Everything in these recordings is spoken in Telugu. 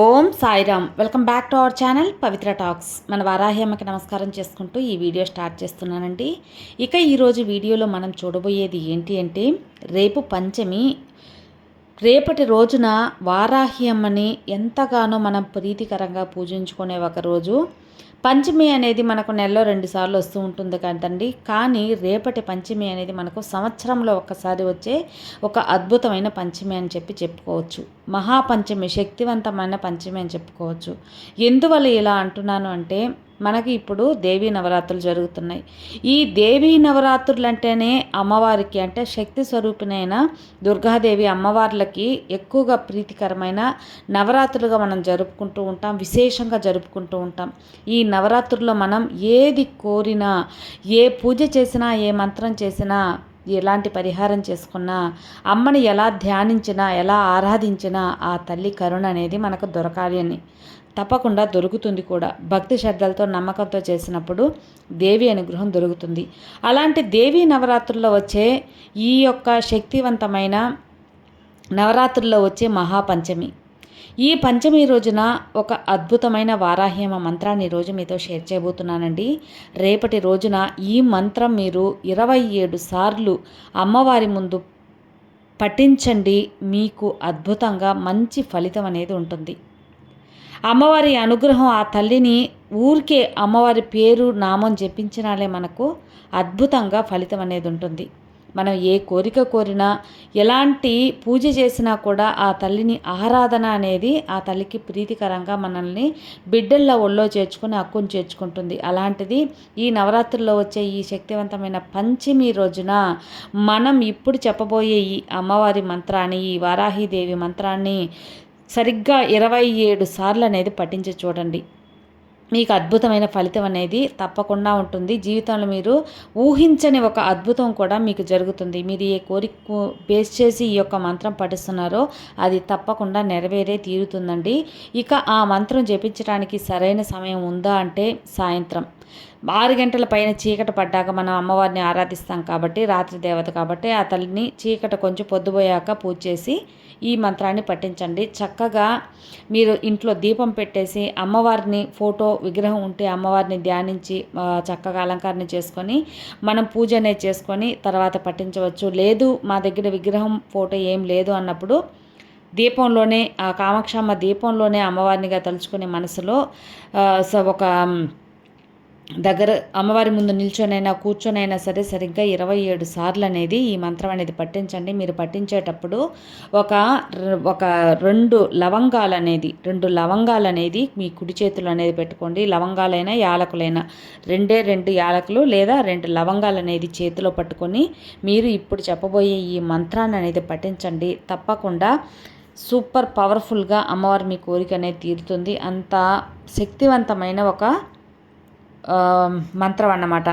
Om Sairam. Welcome back to our channel Pavitra talks. మన వారాహి అమ్మకి నమస్కారం చేసుకుంటూ ఈ వీడియో స్టార్ట్ చేస్తున్నానండి. ఇక ఈరోజు వీడియోలో మనం చూడబోయేది ఏంటి అంటే రేపు పంచమి. రేపటి రోజున వారాహ్యమ్మని ఎంతగానో మనం ప్రీతికరంగా పూజించుకునే ఒక రోజు. పంచమి అనేది మనకు నెలలో రెండు సార్లు వస్తూ ఉంటుంది కదండి. కానీ రేపటి పంచమి అనేది మనకు సంవత్సరంలో ఒక్కసారి వచ్చే ఒక అద్భుతమైన పంచమి అని చెప్పి చెప్పుకోవచ్చు. మహాపంచమి శక్తివంతమైన పంచమి అని చెప్పుకోవచ్చు. ఎందువల్ల ఇలా అంటున్నాను అంటే మనకి ఇప్పుడు దేవీ నవరాత్రులు జరుగుతున్నాయి. ఈ దేవీ నవరాత్రులు అంటేనే అమ్మవారికి అంటే శక్తి స్వరూపినైన దుర్గాదేవి అమ్మవార్లకి ఎక్కువగా ప్రీతికరమైన నవరాత్రులుగా మనం జరుపుకుంటూ ఉంటాం విశేషంగా జరుపుకుంటూ ఉంటాం. ఈ నవరాత్రుల్లో మనం ఏది కోరినా ఏ పూజ చేసినా ఏ మంత్రం చేసినా ఎలాంటి పరిహారం చేసుకున్నా అమ్మని ఎలా ధ్యానించినా ఎలా ఆరాధించినా ఆ తల్లి కరుణ అనేది మనకు దొరకాలి అని తప్పకుండా దొరుకుతుంది కూడా. భక్తి శ్రద్ధలతో నమ్మకంతో చేసినప్పుడు దేవి అనుగ్రహం దొరుకుతుంది. అలాంటి దేవి నవరాత్రుల్లో వచ్చే ఈ యొక్క శక్తివంతమైన నవరాత్రుల్లో వచ్చే మహాపంచమి. ఈ పంచమి రోజున ఒక అద్భుతమైన వారాహ్యమ మంత్రాన్ని రోజు మీతో షేర్ చేయబోతున్నానండి. రేపటి రోజున ఈ మంత్రం మీరు ఇరవై ఏడు సార్లు అమ్మవారి ముందు పఠించండి. మీకు అద్భుతంగా మంచి ఫలితం అనేది ఉంటుంది. అమ్మవారి అనుగ్రహం ఆ తల్లిని ఊరికే అమ్మవారి పేరు నామం జపించినాలే మనకు అద్భుతంగా ఫలితం అనేది ఉంటుంది. మనం ఏ కోరిక కోరినా ఎలాంటి పూజ చేసినా కూడా ఆ తల్లిని ఆరాధన అనేది ఆ తల్లికి ప్రీతికరంగా మనల్ని బిడ్డల్లో ఒళ్ళో చేర్చుకుని హక్కును చేర్చుకుంటుంది. అలాంటిది ఈ నవరాత్రుల్లో వచ్చే ఈ శక్తివంతమైన పంచమి రోజున మనం ఇప్పుడు చెప్పబోయే ఈ అమ్మవారి మంత్రాన్ని ఈ వారాహిదేవి మంత్రాన్ని సరిగ్గా ఇరవై ఏడు సార్లు అనేది పఠించి చూడండి. మీకు అద్భుతమైన ఫలితం అనేది తప్పకుండా ఉంటుంది. జీవితంలో మీరు ఊహించని ఒక అద్భుతం కూడా మీకు జరుగుతుంది. మీరు ఏ కోరిక బేస్ చేసి ఈ యొక్క మంత్రం పఠిస్తున్నారో అది తప్పకుండా నెరవేరే తీరుతుందండి. ఇక ఆ మంత్రం జపించడానికి సరైన సమయం ఉందా అంటే సాయంత్రం. ఆరు గంటల పైన చీకట పడ్డాక మనం అమ్మవారిని ఆరాధిస్తాం కాబట్టి రాత్రి దేవత కాబట్టి ఆ తల్లిని చీకట కొంచెం పొద్దుపోయాక పూజ చేసి ఈ మంత్రాన్ని పఠించండి. చక్కగా మీరు ఇంట్లో దీపం పెట్టేసి అమ్మవారిని ఫోటో విగ్రహం ఉంటే అమ్మవారిని ధ్యానించి చక్కగా అలంకరణ చేసుకొని మనం పూజ అనేది చేసుకొని తర్వాత పఠించవచ్చు. లేదు మా దగ్గర విగ్రహం ఫోటో ఏం లేదు అన్నప్పుడు దీపంలోనే ఆ కామాక్షమ్మ దీపంలోనే అమ్మవారినిగా తలుచుకునే మనసులో ఒక దగ్గర అమ్మవారి ముందు నిల్చొనైనా కూర్చొనైనా సరే సరిగ్గా ఇరవై ఏడు సార్లు అనేది ఈ మంత్రం అనేది పట్టించండి మీరు పట్టించేటప్పుడు ఒక ఒక రెండు లవంగాలు అనేది రెండు లవంగాలు అనేది మీ కుడి చేతులు అనేది పెట్టుకోండి. లవంగాలైనా యాలకులైనా రెండే రెండు యాలకులు లేదా రెండు లవంగాలు అనేది చేతిలో పట్టుకొని మీరు ఇప్పుడు చెప్పబోయే ఈ మంత్రాన్ని అనేది పఠించండి. తప్పకుండా సూపర్ పవర్ఫుల్గా అమ్మవారి మీ కోరిక అనేది తీరుతుంది. అంత శక్తివంతమైన ఒక మంత్రం అన్నమాట.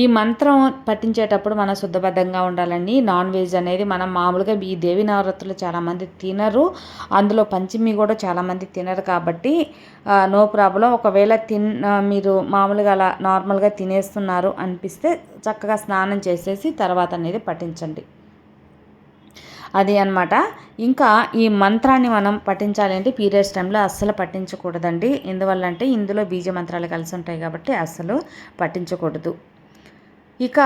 ఈ మంత్రం పఠించేటప్పుడు మనం శుద్ధబద్ధంగా ఉండాలండి. నాన్ వెజ్ అనేది మనం మామూలుగా ఈ దేవి నవరాత్రులు చాలామంది తినరు. అందులో పంచమి కూడా చాలామంది తినరు కాబట్టి నో ప్రాబ్లం. ఒకవేళ తిన్ మీరు మామూలుగా అలా నార్మల్గా తినేస్తున్నారు అనిపిస్తే చక్కగా స్నానం చేసేసి తర్వాత అనేది పఠించండి. అది అనమాట ఇంకా ఈ మంత్రాన్ని మనం పఠించాలి అంటే పీరియడ్స్ టైంలో అస్సలు పఠించకూడదండి. ఎందువల్లంటే ఇందులో బీజ మంత్రాలు కలిసి ఉంటాయి కాబట్టి అస్సలు పట్టించకూడదు ఇక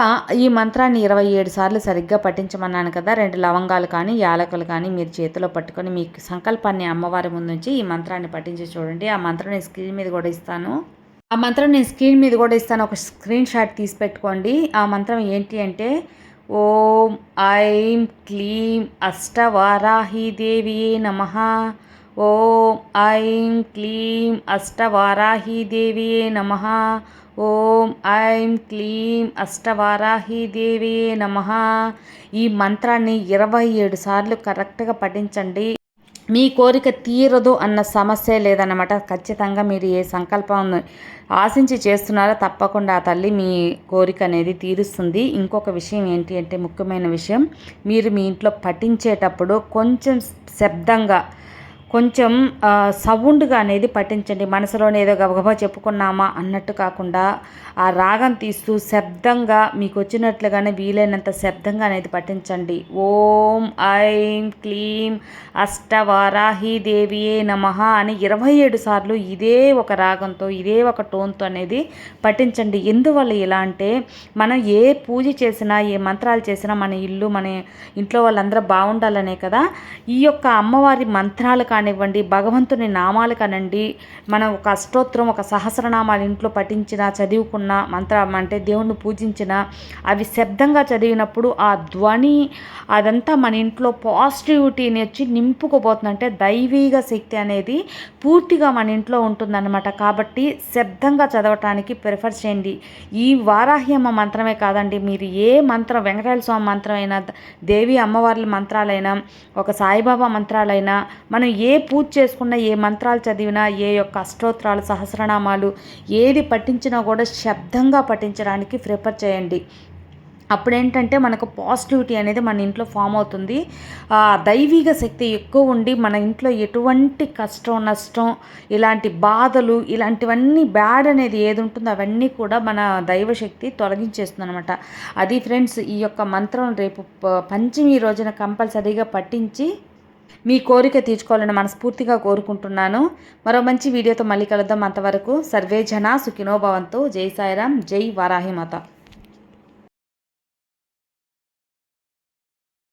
ఈ మంత్రాన్ని ఇరవై ఏడు సార్లు సరిగ్గా పఠించమన్నాను కదా రెండు లవంగాలు కానీ యాలకులు కానీ మీరు చేతిలో పట్టుకొని మీ సంకల్పాన్ని అమ్మవారి ముందు నుంచి ఈ మంత్రాన్ని పఠించి చూడండి. ఆ మంత్రం నేను స్క్రీన్ మీద కూడా ఇస్తాను. ఆ మంత్రం నేను స్క్రీన్ మీద కూడా ఇస్తాను. ఒక స్క్రీన్ షాట్ తీసి పెట్టుకోండి. ఆ మంత్రం ఏంటి అంటే ఓం ఐం క్లీం అష్టవారాహీదేవియే నమ. ఓం ఐం క్లీం అష్టవారాహీదేవియే నమ. ఓం ఐం క్లీం అష్టవారాహీదేవియే నమ. ఈ మంత్రాన్ని ఇరవై ఏడు సార్లు కరెక్ట్గా పఠించండి. మీ కోరిక తీరదు అన్న సమస్య లేదన్నమాట. ఖచ్చితంగా మీరు ఏ సంకల్పం ఆశించి చేస్తున్నారో తప్పకుండా ఆ తల్లి మీ కోరిక అనేది తీరుస్తుంది. ఇంకొక విషయం ఏంటి అంటే ముఖ్యమైన విషయం మీరు మీ ఇంట్లో పఠించేటప్పుడు కొంచెం శబ్దంగా కొంచెం సౌండ్గా అనేది పఠించండి. మనసులోనే ఏదో గబగబా చెప్పుకున్నామా అన్నట్టు కాకుండా ఆ రాగం తీస్తూ శబ్దంగా మీకు వచ్చినట్లుగానే వీలైనంత శబ్దంగా అనేది పఠించండి. ఓం ఐం క్లీం అష్టవారాహి దేవియే నమ అని ఇరవై ఏడు సార్లు ఇదే ఒక రాగంతో ఇదే ఒక టోన్తో అనేది పఠించండి. ఎందువల్ల ఇలా అంటే మనం ఏ పూజ చేసినా ఏ మంత్రాలు చేసినా మన ఇల్లు మన ఇంట్లో వాళ్ళందరూ బాగుండాలనే కదా ఈ యొక్క అమ్మవారి మంత్రాలు కానీ కానివ్వండి భగవంతుని నామాలు కనండి మనం ఒక అష్టోత్తరం ఒక సహస్రనామాలు ఇంట్లో పఠించిన చదువుకున్న మంత్రం అంటే దేవుణ్ణి పూజించిన అవి శబ్దంగా చదివినప్పుడు ఆ ధ్వని అదంతా మన ఇంట్లో పాజిటివిటీని వచ్చి నింపుకోబోతుంది అంటే దైవీగా శక్తి అనేది పూర్తిగా మన ఇంట్లో ఉంటుందన్నమాట. కాబట్టి శబ్దంగా చదవటానికి ప్రిఫర్ చేయండి. ఈ వారాహ్యమ్మ మంత్రమే కాదండి మీరు ఏ మంత్రం వెంకటేశ్వర స్వామి మంత్రమైనా దేవి అమ్మవార్ల మంత్రాలైనా ఒక సాయిబాబా మంత్రాలైనా మనం ఏ ఏ పూజ చేసుకున్నా ఏ మంత్రాలు చదివినా ఏ యొక్క అష్టోత్తరాలు సహస్రనామాలు ఏది పఠించినా కూడా శబ్దంగా పఠించడానికి ప్రిఫర్ చేయండి. అప్పుడు ఏంటంటే మనకు పాజిటివిటీ అనేది మన ఇంట్లో ఫామ్ అవుతుంది. దైవీక దైవిక శక్తి ఎక్కువ ఉండి మన ఇంట్లో ఎటువంటి కష్టం నష్టం ఇలాంటి బాధలు ఇలాంటివన్నీ బ్యాడ్ అనేది ఏది ఉంటుందో అవన్నీ కూడా మన దైవశక్తి తొలగించేస్తుంది అనమాట అది ఫ్రెండ్స్ ఈ యొక్క మంత్రం రేపు పంచమి రోజున కంపల్సరీగా పట్టించి మీ కోరిక తీర్చుకోవాలని మనస్ఫూర్తిగా కోరుకుంటున్నాను. మరో మంచి వీడియోతో మళ్ళీ కలుద్దాం. అంతవరకు సర్వే జన సుఖినోభవంతో జై సాయిరాం జై వారాహి మాత.